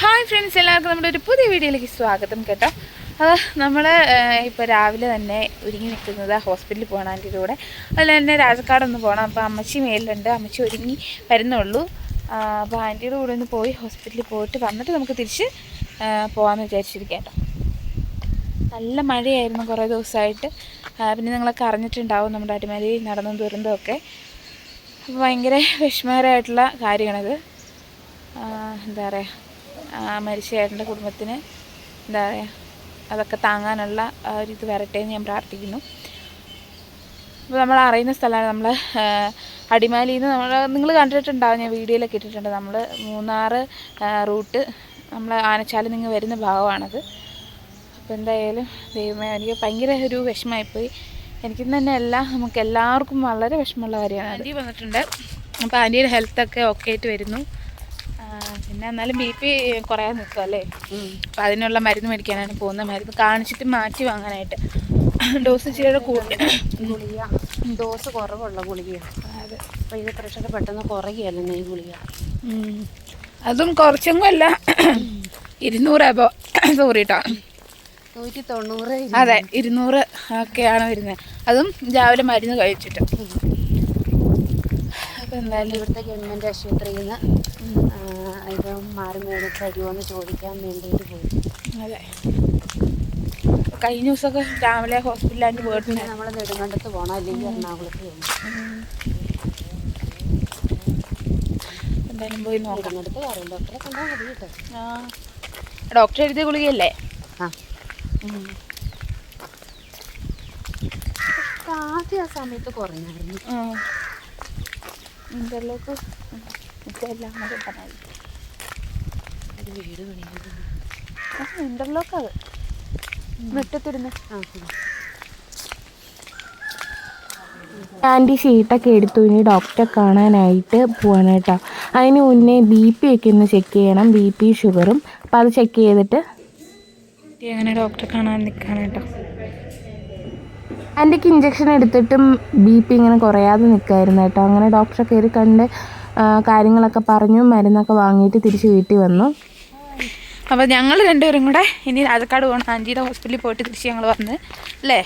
Hi friends എല്ലാവർക്കും നമ്മുടെ ഒരു പുതിയ വീഡിയോയിലേക്ക് സ്വാഗതം കേട്ടോ. അപ്പോൾ നമ്മൾ ഇപ്പോൾ രാവിലെ തന്നെ ഒരുങ്ങി നിൽക്കുന്നത് ഹോസ്പിറ്റലിൽ പോകണം ആന്റിയുടെ കൂടെ. അതുപോലെ തന്നെ രാജക്കാടൊന്ന് പോകണം അപ്പോൾ അമ്മച്ചി മേലുണ്ട് അമ്മച്ചി ഒരുങ്ങി വരുന്നുള്ളൂ. അപ്പോൾ ആന്റിയുടെ കൂടെ ഒന്ന് പോയി ഹോസ്പിറ്റലിൽ പോയിട്ട് വന്നിട്ട് നമുക്ക് തിരിച്ച് പോകാമെന്ന് വിചാരിച്ചിരിക്കാം കേട്ടോ. നല്ല മഴയായിരുന്നു കുറേ ദിവസമായിട്ട്. പിന്നെ നിങ്ങളൊക്കെ അറിഞ്ഞിട്ടുണ്ടാവും നമ്മുടെ അടിമാലി നടന്ന ദുരന്തമൊക്കെ അപ്പോൾ ഭയങ്കര വിഷമകരമായിട്ടുള്ള കാര്യമാണിത്. എന്താ പറയുക മരിച്ച ഏട്ടന്റെ കുടുംബത്തിന് എന്താ പറയുക അതൊക്കെ താങ്ങാനുള്ള ഒരു ഇത് വരട്ടെ എന്ന് ഞാൻ പ്രാർത്ഥിക്കുന്നു. അപ്പോൾ നമ്മൾ അറിയുന്ന സ്ഥലമാണ് നമ്മൾ അടിമാലിയിൽ നിന്ന് നമ്മൾ നിങ്ങൾ കണ്ടിട്ടുണ്ടാവും ഞാൻ വീഡിയോയിലൊക്കെ ഇട്ടിട്ടുണ്ട്. നമ്മൾ മൂന്നാർ റൂട്ട് നമ്മൾ ആനച്ചാലിൽ നിന്ന് വരുന്ന ഭാഗമാണത്. അപ്പോൾ എന്തായാലും ദൈവമേ എനിക്ക് ഭയങ്കര ഒരു വിഷമമായിപ്പോയി. എനിക്ക് തന്നെ എല്ലാം നമുക്ക് എല്ലാവർക്കും വളരെ വിഷമമുള്ള കാര്യമാണ് ആന്റി വന്നിട്ടുണ്ട്. അപ്പോൾ ആന്റിയുടെ ഹെൽത്തൊക്കെ ഓക്കെ ആയിട്ട് വരുന്നു. പിന്നെ എന്നാലും ബി പി കുറയാൻ നിൽക്കും അല്ലേ? അപ്പം അതിനുള്ള മരുന്ന് മേടിക്കാനാണ് പോകുന്നത്. മരുന്ന് കാണിച്ചിട്ട് മാറ്റി വാങ്ങാനായിട്ട്. ഡോസ് ചെയ്യാതെ കൂട്ടി ഗുളിക. ഡോസ് കുറവുള്ള ഗുളികയാണ്. അതെ. അപ്പോൾ ഇത് പ്രഷർ പെട്ടെന്ന് കുറയുകയല്ലേ ഈ ഗുളിക? അതും കുറച്ചെങ്കിലും അല്ല ഇരുന്നൂറായപ്പോൾ സോറി കേട്ടോ നൂറ്റി തൊണ്ണൂറ് അതെ ഇരുന്നൂറ് ഒക്കെയാണ് വരുന്നത്. അതും രാവിലെ മരുന്ന് കഴിച്ചിട്ട്. അപ്പോൾ എന്തായാലും ഇവിടുത്തെ ഗവൺമെന്റ് ആശുപത്രിയിൽ നിന്ന് ഇത് മാറി മേടി തരുമോ ചോദിക്കാൻ വേണ്ടിയിട്ട് പോയി. അതെ. കഴിഞ്ഞ ദിവസമൊക്കെ രാവിലെ ഹോസ്പിറ്റലായിട്ട് പോയിട്ടുണ്ട് നമ്മൾ നെടുങ്കണ്ടത്ത് പോകണം അല്ലെങ്കിൽ എറണാകുളത്ത് പോകണം എന്തായാലും പോയി നോക്കാം. നെടുങ്കണ്ടത്ത് കാര്യം ഡോക്ടറെ കണ്ടാൽ മതി കേട്ടോ. ആ. ഡോക്ടർ എഴുതിയ ഗുളികയല്ലേ ആ. ആദ്യം ആ സമയത്ത് കുറഞ്ഞായിരുന്നു. ഇന്റർലോക്ക് ഇതെല്ലാം കൂടെ ഒരു വീട് പണിയുന്നത്. ആ ഇന്റർലോക്ക് അത് മുറ്റത്തിരുന്ന്. ആ ആന്റി ഷീട്ടൊക്കെ എടുത്തു. ഇനി ഡോക്ടറെ കാണാനായിട്ട് പോവാണ് കേട്ടോ. അതിന് മുന്നേ ബി പി ഒക്കെ ഒന്ന് ചെക്ക് ചെയ്യണം. ബി പി ഷുഗറും അപ്പം അത് ചെക്ക് ചെയ്തിട്ട് അങ്ങനെ ഡോക്ടറെ കാണാൻ നിൽക്കാണ് കേട്ടോ. ആന്റിക്ക് ഇഞ്ചക്ഷൻ എടുത്തിട്ടും ബി പി ഇങ്ങനെ കുറയാതെ നിൽക്കായിരുന്നു കേട്ടോ. അങ്ങനെ ഡോക്ടറെ കയറി കണ്ട് കാര്യങ്ങളൊക്കെ പറഞ്ഞു മരുന്നൊക്കെ വാങ്ങിയിട്ട് തിരിച്ച് വീട്ടിൽ വന്നു. അപ്പോൾ ഞങ്ങൾ രണ്ടുപേരും കൂടെ ഇനി രാജക്കാട് പോകണം ആന്റിയുടെ ഹോസ്പിറ്റലിൽ പോയിട്ട് തിരിച്ച് ഞങ്ങൾ വന്ന് അല്ലേ?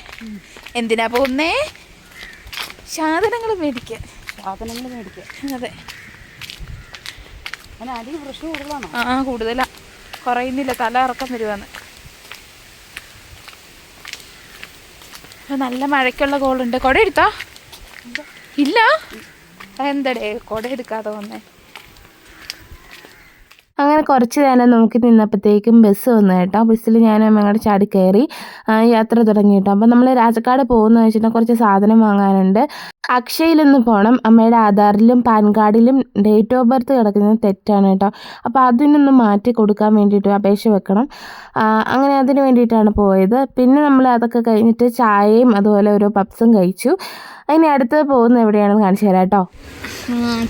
എന്തിനാ പോകുന്നേ? സാധനങ്ങൾ മേടിക്കാൻ. സാധനങ്ങൾ മേടിക്കുക അതെ. അതിന് അധികം പ്രശ്നം കൂടുതലാണോ? ആ കൂടുതലാ. കുറയുന്നില്ല തല ഇറക്കം വരുവാന്ന്. നല്ല മഴയ്ക്കുള്ള കോളുണ്ട് കുട എടുത്തോ? ഇല്ല. എന്തടേ കുട എടുക്കാതെ വന്നേ. അങ്ങനെ കുറച്ച് നേരം നോക്കി നിന്നപ്പോഴത്തേക്കും ബസ് വന്നു കേട്ടോ. ബസ്സിൽ ഞാൻ അമ്മയുടെ ചാടി കയറി യാത്ര തുടങ്ങി കേട്ടോ. അപ്പം നമ്മൾ രാജക്കാട് പോകുന്ന വെച്ചിട്ടുണ്ടെങ്കിൽ കുറച്ച് സാധനം വാങ്ങാനുണ്ട്. അക്ഷയിലൊന്ന് പോകണം അമ്മയുടെ ആധാറിലും പാൻ കാർഡിലും ഡേറ്റ് ഓഫ് ബർത്ത് കിടക്കുന്നത് തെറ്റാണ് കേട്ടോ. അപ്പോൾ അതിനൊന്ന് മാറ്റി കൊടുക്കാൻ വേണ്ടിയിട്ട് അപേക്ഷ വെക്കണം. അങ്ങനെ അതിന് വേണ്ടിയിട്ടാണ് പോയത്. പിന്നെ നമ്മൾ അതൊക്കെ കഴിഞ്ഞിട്ട് ചായയും അതുപോലെ ഓരോ പപ്സും കഴിച്ചു. അതിന് അടുത്ത് പോകുന്നത് എവിടെയാണെന്ന് കാണിച്ചു തരാം കേട്ടോ.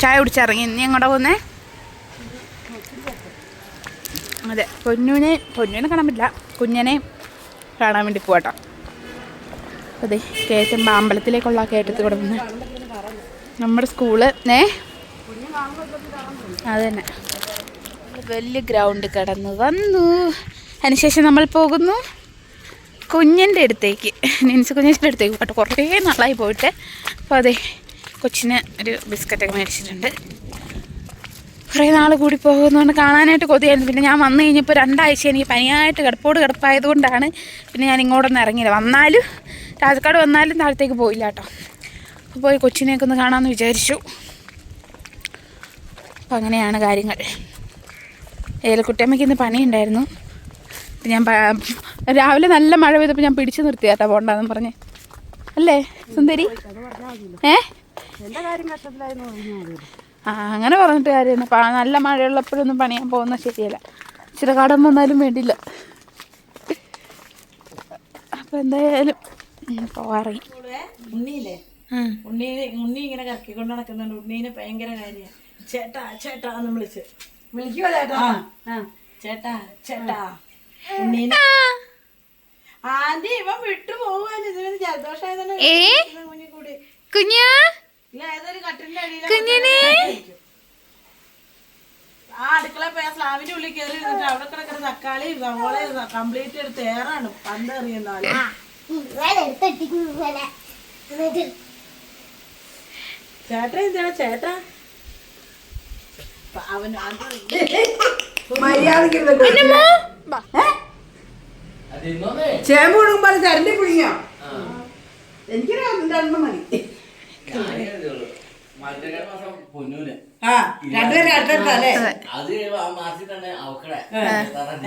ചായ കുടിച്ചിറങ്ങി ഇനി എങ്ങോട്ടാണ് പോകുന്നേ? അതെ പൊന്നുവിനെ പൊന്നുവിനെ കാണാൻ പറ്റില്ല. കുഞ്ഞനെ കാണാൻ വേണ്ടി പോകട്ടോ അതെ കയറ്റുമ്പോൾ അമ്പലത്തിലേക്കുള്ള കയറ്റത്തിൽ കൂടെ വന്ന് നമ്മുടെ സ്കൂൾ ഏ? അത് തന്നെ വലിയ ഗ്രൗണ്ട് കടന്ന് വന്നു. അതിനുശേഷം നമ്മൾ പോകുന്നു കുഞ്ഞിന്റെ അടുത്തേക്ക്. നെൻസ് കുഞ്ഞിന്റെ അടുത്തേക്ക് പോട്ടെ കുറേ നാളായി പോയിട്ട്. അപ്പോൾ അതെ കൊച്ചിന് ഒരു ബിസ്ക്കറ്റൊക്കെ മേടിച്ചിട്ടുണ്ട്. കുറേ നാൾ കൂടി പോകുന്നതുകൊണ്ട് കാണാനായിട്ട് കൊതിയായിരുന്നു. പിന്നെ ഞാൻ വന്നു കഴിഞ്ഞപ്പോൾ രണ്ടാഴ്ച എനിക്ക് പനിയായിട്ട് കിടപ്പോട് കിടപ്പായതുകൊണ്ടാണ് പിന്നെ ഞാൻ ഇങ്ങോട്ടൊന്നും ഇറങ്ങിയില്ല. വന്നാലും രാജക്കാട് വന്നാലും താഴത്തേക്ക് പോയില്ല കേട്ടോ. അപ്പോൾ പോയി കൊച്ചിനെയൊക്കെ ഒന്ന് കാണാമെന്ന് വിചാരിച്ചു. അപ്പോൾ അങ്ങനെയാണ് കാര്യങ്ങൾ. ഏലക്കുട്ടിയമ്മയ്ക്ക് ഇന്ന് പണിയുണ്ടായിരുന്നു ഉണ്ടായിരുന്നു ഞാൻ രാവിലെ നല്ല മഴ പെയ്തപ്പോൾ ഞാൻ പിടിച്ചു നിർത്തിയാട്ടാ പോണ്ടെന്ന് പറഞ്ഞ്. അല്ലേ സുന്ദരി? ഏ? അങ്ങനെ പറഞ്ഞിട്ട് കാര്യമാണ് പ നല്ല മഴയുള്ളപ്പോഴൊന്നും പണിയാൻ പോകുന്നത് ശരിയല്ല. ഇച്ചിരി കടം വന്നാലും വേണ്ടില്ല അപ്പം എന്തായാലും പോവാറി ഉണ്ണിയില്ലേ? ഉണ്ണി ഉണ്ണി ഇങ്ങനെ കറക്കിക്കൊണ്ട് നടക്കുന്നുണ്ട്. ഉണ്ണീനെ ഭയങ്കര കാര്യ. ചേട്ടാ ചേട്ടാ എന്ന് വിളിച്ച്. വിളിക്കുവോ ചേട്ടാ? ചേട്ടാ ചേട്ടാ. ഉണ്ണീനെ ആന്റി ഇവൻ വിട്ടു പോവാൻ ഇതിന് ജലദോഷമായതാണ് കുഞ്ഞു കുഞ്ഞി? കുഞ്ഞിനെ? ആ അടുക്കള പോയ സ്ലാവിന്റെ ഉള്ളിൽ കയറി ഇരുന്നിട്ട് അവിടെ കിടക്കുന്ന തക്കാളി നമ്മളെ കംപ്ലീറ്റ് എടുത്ത് ഏറാണ്. പന്ത് എറിയുന്നാൽ ചേട്ടാ എന്താണ്? ചേട്ടാ? അവൻ ചേമ്പ് കൊടുക്കുമ്പോൾ തരണ്ടി പിടിഞ്ഞോ എനിക്കറിയാം രണ്ടെണ്ണം മതി. ആ രണ്ടുപേരും അടുത്തടുത്തല്ലേ?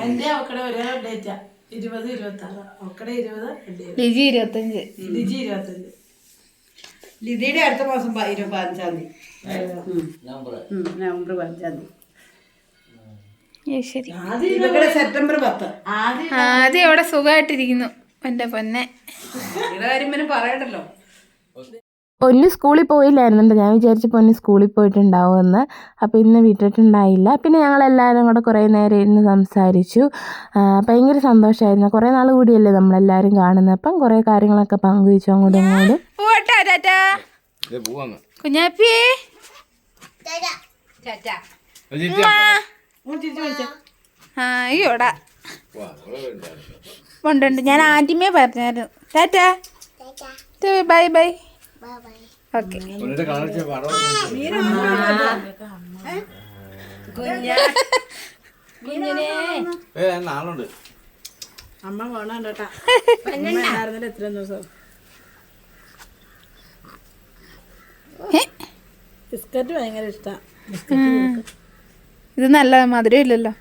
എന്റെ അവക്കടെ ഒരേ ഡേറ്റാ ഇരുപത് ഇരുപത്തി ആറ് അവക്കടെ ഇരുപത് എന്റെ ഇരുപത്. ലിജി ഇരുപത്തഞ്ച്. ലിജി ഇരുപത്തഞ്ച്. ലിതിയുടെ അടുത്ത മാസം പതിനഞ്ചാം തീയതി. നവംബർ പതിനഞ്ചാം തീയതി. സെപ്റ്റംബർ പത്ത്. ആദ്യം അവിടെ സുഖമായിട്ടിരിക്കുന്നു എന്റെ പൊന്നെ. ഇവിടെ കാര്യം പിന്നെ പറയണ്ടല്ലോ. പൊന്നു സ്കൂളിൽ പോയില്ലായിരുന്നുണ്ട് ഞാൻ വിചാരിച്ചു പൊന്നു സ്കൂളിൽ പോയിട്ടുണ്ടാവുമെന്ന്. അപ്പോൾ ഇന്ന് വിട്ടിട്ടുണ്ടായില്ല. പിന്നെ ഞങ്ങളെല്ലാവരും കൂടെ കുറേ നേരം ഇരുന്ന് സംസാരിച്ചു. ഭയങ്കര സന്തോഷമായിരുന്നു കുറേ നാൾ കൂടിയല്ലേ നമ്മളെല്ലാവരും കാണുന്നത്. അപ്പം കുറേ കാര്യങ്ങളൊക്കെ പങ്കുവെച്ചു അങ്ങോട്ടും ഇങ്ങോട്ടും. അയ്യോടാ. ഉണ്ട് ഉണ്ട്. ഞാൻ ആദ്യമേ പറഞ്ഞായിരുന്നു. ടാറ്റാ. Bye bye. ഓക്കെ. അമ്മ പോണ കേട്ടാ. ദിവസം. ബിസ്ക്കറ്റ് ഭയങ്കര ഇഷ്ടമാണ് ഇത് നല്ല മധുരം ഇല്ലല്ലോ.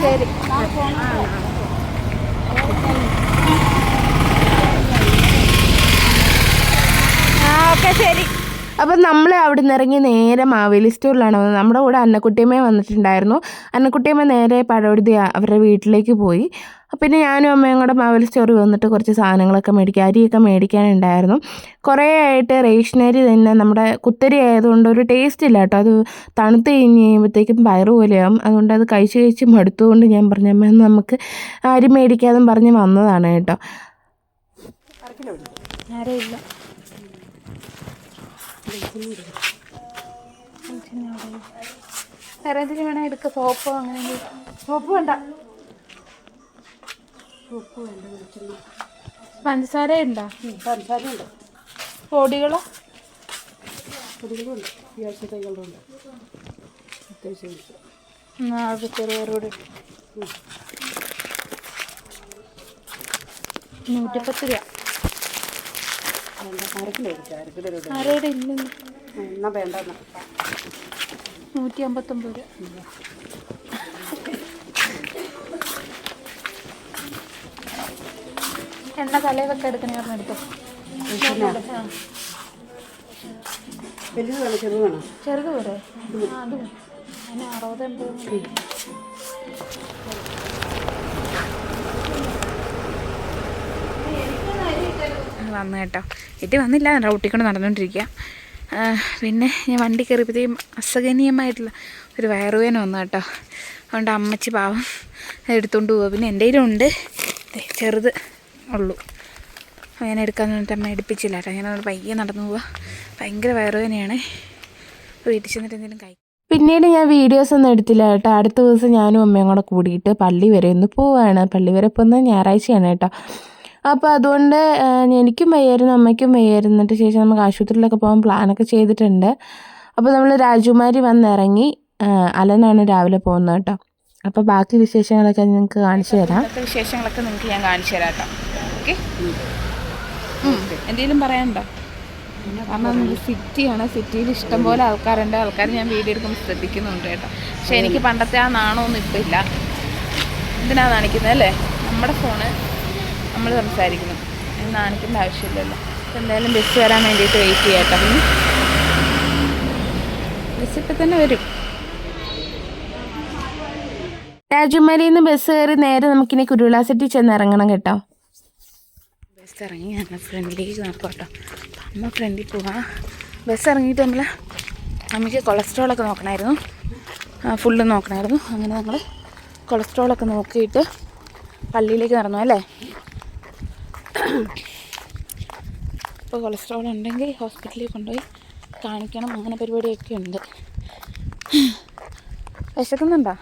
ശരി ആ ഓക്കെ ശരി അപ്പം നമ്മൾ അവിടെ നിന്ന് ഇറങ്ങി നേരെ മാവേലി സ്റ്റോറിലാണ് വന്നത്. നമ്മുടെ കൂടെ അന്നക്കുട്ടിയമ്മ വന്നിട്ടുണ്ടായിരുന്നു. അന്നക്കുട്ടിയമ്മ നേരെ പഴവടുതി അവരുടെ വീട്ടിലേക്ക് പോയി. പിന്നെ ഞാനും അമ്മയും കൂടെ മാവേലി സ്റ്റോറിൽ വന്നിട്ട് കുറച്ച് സാധനങ്ങളൊക്കെ മേടിക്കുക അരിയൊക്കെ മേടിക്കാനുണ്ടായിരുന്നു. കുറേ ആയിട്ട് റേഷനരി തന്നെ നമ്മുടെ കുത്തരി ആയതുകൊണ്ട് ഒരു ടേസ്റ്റ് ഇല്ല കേട്ടോ. അത് തണുത്ത് കഴിഞ്ഞ് കഴിയുമ്പോഴത്തേക്കും പയറ് പോലെയാവും. അതുകൊണ്ട് അത് കഴിച്ച് കഴിച്ച് മടുത്തുകൊണ്ട് ഞാൻ പറഞ്ഞു അമ്മ നമുക്ക് അരി മേടിക്കാതും പറഞ്ഞ് വന്നതാണ് കേട്ടോ. ആരെയില്ല വേറെ എന്തെങ്കിലും വേണേ എടുക്ക. സോപ്പോ അങ്ങനെ സോപ്പ് വേണ്ട. സോപ്പ് വേണ്ട പഞ്ചസാര ഉണ്ടോ? പഞ്ചസാരയുണ്ട് പൊടികളോ? പൊടികളുണ്ട് ഈ ആഴ്ച തൈകളുണ്ട് അത്യാവശ്യം എന്നാ അത് ചെറുപയറൂടെ നൂറ്റിപ്പത്ത് രൂപ അരക്കിലോ ഇല്ലെന്ന് എന്നാ വേണ്ട നൂറ്റി അമ്പത്തൊമ്പത് രൂപ. എണ്ണ തലയിലൊക്കെ എടുക്കണേ പറഞ്ഞ എടുത്തോ? ചെറുത് പോരെ? അത് അറുപത് എൺപത് വന്നു കേട്ടോ. വീട്ടിൽ വന്നില്ല റൗട്ടിക്കൊണ്ട് നടന്നുകൊണ്ടിരിക്കുക പിന്നെ ഞാൻ വണ്ടി കയറിയപ്പോഴത്തേക്കും അസഹനീയമായിട്ടുള്ള ഒരു വയറുവേന വന്നു കേട്ടോ. അതുകൊണ്ട് അമ്മച്ചി പാവം എടുത്തുകൊണ്ട് പോവുക പിന്നെ എന്റെ കയ്യിലുണ്ട് ചെറുത് ഉള്ളൂ. അങ്ങനെ എടുക്കാന്ന് പറഞ്ഞിട്ട് അമ്മ എടുപ്പിച്ചില്ല കേട്ടോ. ഞാൻ പയ്യെ നടന്നു പോവുക ഭയങ്കര വയറുവേനയാണ് വീട്ടിൽ ചെന്നിട്ട് എന്തെങ്കിലും കഴിക്കും പിന്നീട് ഞാൻ വീഡിയോസ് ഒന്നും എടുത്തില്ല കേട്ടോ. അടുത്ത ദിവസം ഞാനും അമ്മയും കൂടെ കൂടിയിട്ട് പള്ളി വരെ ഒന്ന് പോവാണ്. പള്ളി വരെ പോകുന്നത് ഞായറാഴ്ചയാണ് കേട്ടോ. അപ്പോൾ അതുകൊണ്ട് എനിക്കും വയ്യായിരുന്നു അമ്മയ്ക്കും വയ്യായിരുന്നിട്ട് ശേഷം നമുക്ക് ആശുപത്രിയിലൊക്കെ പോകാൻ പ്ലാനൊക്കെ ചെയ്തിട്ടുണ്ട്. അപ്പോൾ നമ്മൾ രാജകുമാരി വന്നിറങ്ങി അലനാണ് രാവിലെ പോകുന്നത് കേട്ടോ. അപ്പോൾ ബാക്കി വിശേഷങ്ങളൊക്കെ നിങ്ങൾക്ക് കാണിച്ചു തരാം. വിശേഷങ്ങളൊക്കെ നിങ്ങൾക്ക് ഞാൻ കാണിച്ചു തരാം കേട്ടോ. ഓക്കെ? എന്തെങ്കിലും പറയാനുണ്ടോ? കാരണം നമുക്ക് സിറ്റിയാണ്. സിറ്റിയിൽ ഇഷ്ടംപോലെ ആൾക്കാരുണ്ട്. ആൾക്കാർ ഞാൻ വീഡിയോ എടുക്കുമ്പോൾ ശ്രദ്ധിക്കുന്നുണ്ട് കേട്ടോ. പക്ഷെ എനിക്ക് പണ്ടത്തെ ആ നാണമൊന്നും ഇപ്പം ഇല്ല. എന്തിനാണ് കാണിക്കുന്നത് അല്ലേ? നമ്മുടെ ഫോണ് നമ്മൾ സംസാരിക്കുന്നു. നാണിക്കേണ്ട ആവശ്യമില്ലല്ലോ. അപ്പോൾ എന്തായാലും ബസ് വരാൻ വേണ്ടിയിട്ട് വെയിറ്റ് ചെയ്യാം കേട്ടോ പിന്നെ ബസ് ഇപ്പം തന്നെ വരും. രാജകുമാരിയിൽ നിന്ന് ബസ് കയറി നേരെ നമുക്കിനി കുരുവിള സിറ്റി ചെന്ന് ഇറങ്ങണം കേട്ടോ. ബസ് ഇറങ്ങി ഞങ്ങൾ ഫ്രണ്ടിലേക്ക് നടക്കും കേട്ടോ. അമ്മ ഫ്രണ്ടിൽ പോവാം. ബസ് ഇറങ്ങിയിട്ട് നമ്മൾ അമ്മയ്ക്ക് കൊളസ്ട്രോളൊക്കെ നോക്കണമായിരുന്നു ഫുള്ള് നോക്കണമായിരുന്നു അങ്ങനെ ഞങ്ങൾ കൊളസ്ട്രോളൊക്കെ നോക്കിയിട്ട് പള്ളിയിലേക്ക് നടന്നു അല്ലേ? അപ്പോൾ കൊളസ്ട്രോൾ ഉണ്ടെങ്കിൽ ഹോസ്പിറ്റലിൽ കൊണ്ടുപോയി കാണിക്കണം. അങ്ങനെ പരിപാടിയൊക്കെ ഉണ്ട്. വിശക്കുന്നുണ്ടോ?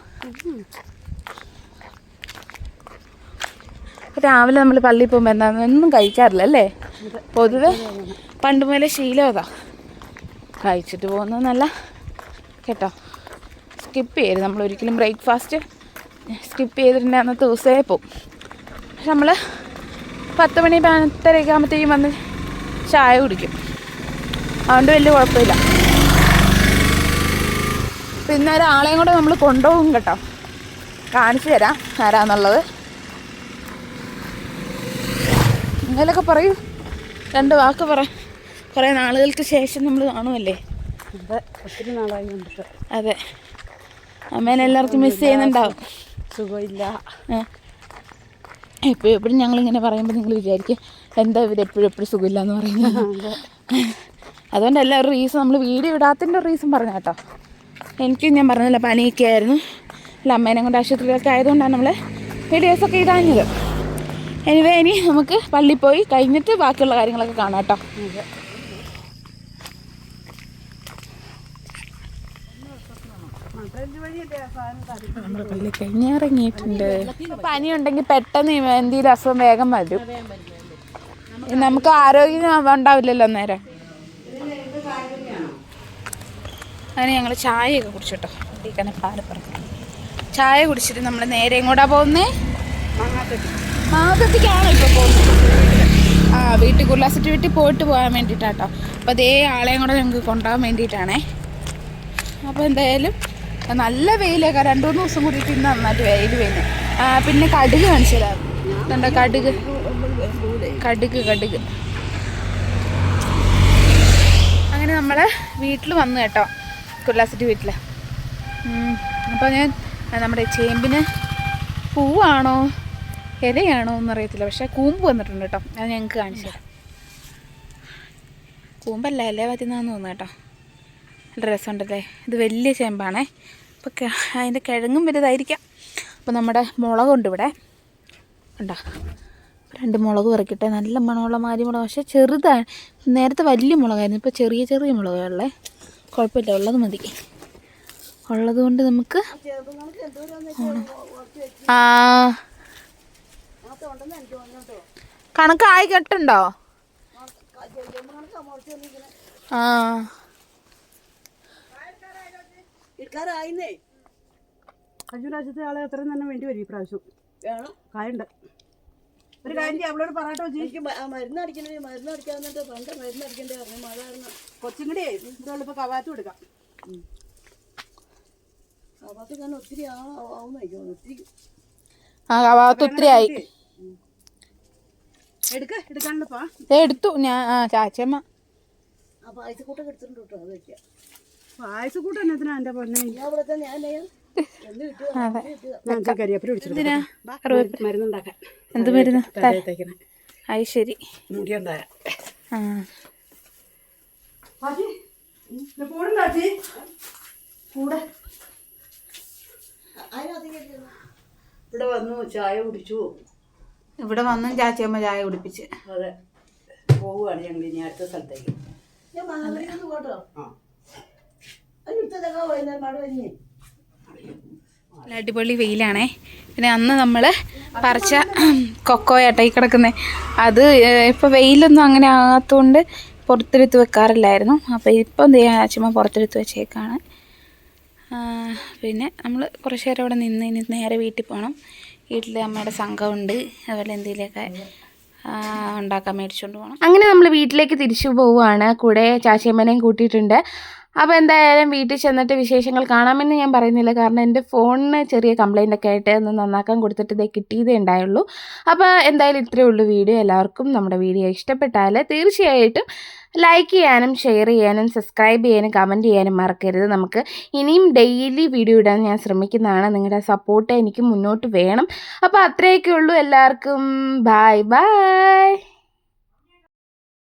രാവിലെ നമ്മൾ പള്ളിയിൽ പോകുമ്പോൾ എന്താണെന്ന് ഒന്നും കഴിക്കാറില്ല അല്ലേ? പൊതുവെ പണ്ട് മുതലേ ശീലം അതാ. കഴിച്ചിട്ട് പോകുന്നത് നല്ല കേട്ടോ സ്കിപ്പ് ചെയ്ത് നമ്മൾ ഒരിക്കലും ബ്രേക്ക്ഫാസ്റ്റ് സ്കിപ്പ് ചെയ്തിട്ടുണ്ടെങ്കിൽ ദിവസമേ പോകും നമ്മൾ പത്ത് മണി പത്തരയൊക്കെ ആകുമ്പോഴത്തേക്കും വന്ന് ചായ കുടിക്കും. അതുകൊണ്ട് വലിയ കുഴപ്പമില്ല. പിന്നെ ഒരാളെയും കൂടെ നമ്മൾ കൊണ്ടുപോകും കേട്ടോ. കാണിച്ചു തരാം ആരാന്നുള്ളത്. ഇങ്ങനെയൊക്കെ പറയൂ. രണ്ട് വാക്ക് പറ. കുറേ നാളുകൾക്ക് ശേഷം നമ്മൾ കാണുമല്ലേ ഒത്തിരി നാളായി അതെ. അമ്മേനെ എല്ലാവർക്കും മിസ് ചെയ്യുന്നുണ്ടാവും. സുഖമില്ല. എപ്പോഴും എപ്പോഴും ഞങ്ങളിങ്ങനെ പറയുമ്പോൾ നിങ്ങൾ വിചാരിക്കും എന്താ ഇവർ എപ്പോഴും എപ്പോഴും സുഖമില്ല എന്ന് പറയുന്നത്? അതുകൊണ്ട് എല്ലാവരും റീസൺ നമ്മൾ വീഡിയോ ഇടാത്തതിന്റെ റീസൺ പറഞ്ഞു കേട്ടോ എനിക്ക് ഞാൻ പറഞ്ഞില്ല പനിയൊക്കെ ആയിരുന്നു. അല്ല അമ്മേനെ കൊണ്ട് ആശുപത്രിയിലൊക്കെ ആയതുകൊണ്ടാണ് നമ്മൾ വീഡിയോസൊക്കെ ഇടാഞ്ഞത്. എനിവേ ഇനി നമുക്ക് പള്ളിയിൽ പോയി കഴിഞ്ഞിട്ട് ബാക്കിയുള്ള കാര്യങ്ങളൊക്കെ കാണാം കേട്ടോ നമ്മൾ പള്ളി കഴിഞ്ഞ് ഇറങ്ങിയിട്ടുണ്ട് പനി ഉണ്ടെങ്കിൽ പെട്ടെന്ന് എന്തെങ്കിലും അസുഖം വേഗം വരും. നമുക്ക് ആരോഗ്യം ഉണ്ടാവില്ലല്ലോ അന്നേരം. അങ്ങനെ ഞങ്ങൾ ചായയൊക്കെ കുടിച്ചിട്ടോ. കുട്ടിക്കനെ പാൽ പറഞ്ഞു ചായ കുടിച്ചിട്ട് നമ്മൾ നേരെ എങ്ങോട്ടാ പോകുന്നേ? മാതത്തിക്കാണോ ഇപ്പോൾ പോകുന്നത്. ആ വീട്ടിൽ കുർലാസിറ്റ് വീട്ടിൽ പോയിട്ട് പോകാൻ വേണ്ടിയിട്ടാട്ടോ. അപ്പോൾ അതേ ആളെയും കൂടെ ഞങ്ങൾക്ക് കൊണ്ടുപോകാൻ വേണ്ടിയിട്ടാണേ. അപ്പോൾ എന്തായാലും നല്ല വെയിലൊക്കെ രണ്ടു മൂന്ന് ദിവസം കൂടി ഇന്ന് നന്നായിട്ട് വെയിൽ വെയിൽ പിന്നെ കടുക് കാണിച്ചു തരാം. കണ്ടോ കടുക്? കടുക് കടുക്. അങ്ങനെ നമ്മൾ വീട്ടിൽ വന്നു കേട്ടോ കുല്ലാസിറ്റി വീട്ടിൽ അപ്പോൾ ഞാൻ നമ്മുടെ ചേമ്പിന് പൂവാണോ ഇലയാണോ എന്നറിയത്തില്ല പക്ഷേ കൂമ്പ് വന്നിട്ടുണ്ട് കേട്ടോ. അത് ഞങ്ങൾക്ക് കാണിച്ചു തരാം. കൂമ്പല്ല ഇല പറ്റുന്നതെന്ന് തോന്നുന്നു കേട്ടോ. രസമുണ്ടല്ലേ ഇത് വലിയ ചേമ്പാണേ. അപ്പോൾ അതിന്റെ കിഴങ്ങും വലുതായിരിക്കാം. അപ്പോൾ നമ്മുടെ മുളകുണ്ട് ഇവിടെ ഉണ്ടോ രണ്ട് മുളക് പറിക്കട്ടെ നല്ല മണമുള്ള മാരി മുളക്. പക്ഷേ ചെറുതാണ്. നേരത്തെ വലിയ മുളകായിരുന്നു. ഇപ്പോൾ ചെറിയ ചെറിയ മുളകുകളേ കുഴപ്പമില്ല. ഉള്ളത് മതി. ഉള്ളത് കൊണ്ട് നമുക്ക് ആ. കണക്കായി കെട്ടുണ്ടോ? ആ. ഇരിക്കാറായിന്നേ കഴിഞ്ഞ പ്രാവശ്യത്തെ ആളെ അത്രയും തന്നെ വേണ്ടി വരും ഈ പ്രാവശ്യം. വേണം. കായുണ്ട്. ഒരു കാര്യം ചെയ്യാം അവളോട് പറയട്ടോ എനിക്ക് മരുന്ന് അടിക്കണേ മരുന്ന് അടിക്കാന്നിട്ട് പണ്ട് മരുന്ന് അടിക്കണ്ടേ പറഞ്ഞു മഴ കാരണം. കൊച്ചും കൂടി ഇപ്പൊ കവാത്ത് കൊടുക്കാം. അതൊക്കെ തന്നെ ഒത്തിരി ആവുന്ന ഒത്തിരി. ആ കവാത്ത് ഒത്തിരി ആയി. എടുക്ക എടുക്കാനുള്ളപ്പാ ദേ എടുത്തു ഞാൻ ആ ചാച്ചമ്മ. ആ പായസക്കൂട്ടൊക്കെ എടുത്തിട്ടുണ്ട് കേട്ടോ അത് വെക്കാം. എന്റെ പൊന്നെ? എന്ത് മരുന്നുണ്ടാക്കാൻ മരുന്ന്? അത് ശരി. ആ. കൂടെ. ഇവിടെ വന്നു ചായ കുടിച്ചു. ഇവിടെ വന്നും ചാച്ചിയമ്മ ചായ കുടിപ്പിച്ച്. അതെ. പോവുകയാണ് ഞങ്ങൾ ഇനി അടുത്ത സ്ഥലത്തേക്ക്. ഞാൻ ആ അത് ഇട്ടതൊക്കെ വൈകുന്നേരം മഴ കഴിഞ്ഞേ നല്ല അടിപൊളി വെയിലാണേ. പിന്നെ അന്ന് നമ്മൾ പറിച്ച കൊക്കോയാട്ടോ ഈ കിടക്കുന്നത് അത് ഇപ്പോൾ വെയിലൊന്നും അങ്ങനെ ആകാത്തതുകൊണ്ട് പുറത്തെടുത്ത് വെക്കാറില്ലായിരുന്നു. അപ്പോൾ ഇപ്പം അച്ഛമ്മ പുറത്തെടുത്ത് വെച്ചേക്കാണ്. പിന്നെ നമ്മൾ കുറച്ച് നേരം അവിടെ നിന്ന് ഇനി നേരെ വീട്ടിൽ പോകണം വീട്ടിൽ അമ്മയുടെ സംഘമുണ്ട് അതുപോലെ എന്തെങ്കിലുമൊക്കെ ആ, ഉണ്ടാക്കാൻ മേടിച്ചുകൊണ്ട് പോകണം അങ്ങനെ നമ്മൾ വീട്ടിലേക്ക് തിരിച്ചു പോവുകയാണ് കൂടെ ചാച്ചിയമ്മനെയും കൂട്ടിയിട്ടുണ്ട്. അപ്പോൾ എന്തായാലും വീട്ടിൽ ചെന്നിട്ട് വിശേഷങ്ങൾ കാണാമെന്ന് ഞാൻ പറയുന്നില്ല. കാരണം എന്റെ ഫോണിന് ചെറിയ കംപ്ലൈന്റ് ഒക്കെ ആയിട്ട് ഒന്ന് നന്നാക്കാൻ കൊടുത്തിട്ട് ഇതേ കിട്ടിയതേ ഉണ്ടായുള്ളൂ. അപ്പോൾ എന്തായാലും ഇത്രയേ ഉള്ളൂ വീഡിയോ. എല്ലാവർക്കും നമ്മുടെ വീഡിയോ ഇഷ്ടപ്പെട്ടാൽ തീർച്ചയായിട്ടും ലൈക്ക് ചെയ്യാനും ഷെയർ ചെയ്യാനും സബ്സ്ക്രൈബ് ചെയ്യാനും കമന്റ് ചെയ്യാനും മറക്കരുത്. നമുക്ക് ഇനിയും ഡെയിലി വീഡിയോ ഇടാൻ ഞാൻ ശ്രമിക്കുന്നതാണ്. നിങ്ങളുടെ സപ്പോർട്ട് എനിക്ക് മുന്നോട്ട് വേണം. അപ്പോൾ അത്രയൊക്കെ ഉള്ളൂ. എല്ലാവർക്കും ബായ് ബായ്